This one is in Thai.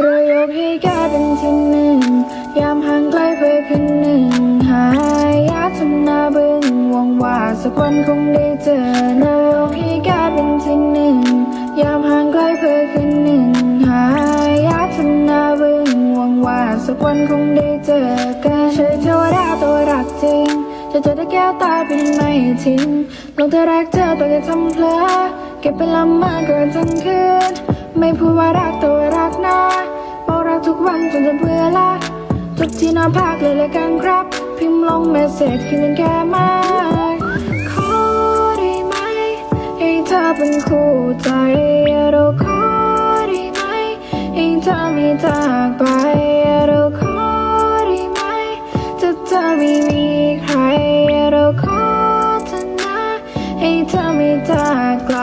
เรายกให้แกเป็นที่หนึ่ง ยามห่างไกลเพื่อคนหนึ่ง หายยากทำหน้าบึ้งหวังว่าสักวันคงได้เจอเรายกให้แกเป็นที่หนึ่ง ยามห่างไกลเพื่อคนหนึ่ง หายยากทำหน้าบึ้งหวังว่าสักวันคงได้เจอกันใช่เทวดาตัวรักจริงจะเจอได้แก้วตาเป็นไม่ทิ้งลงเธอรักเธอตัวจะทำเพลอเก็บเป็นลำมากเกินทั้งคืน ไม่พูดว่ารัก ทุกวันจนจะเบื่อละทุกที่น้าภาคเลยละกันครับ พิมพ์ลงเมสเซจคืนแค่มาขอได้ไหมให้เธอเป็นคู่ใจเราขอได้ไหมให้เธอไม่จากไปเราขอได้ไหมถ้าเธอไม่มีใครเราขอเธอนะให้เธอไม่จากไกล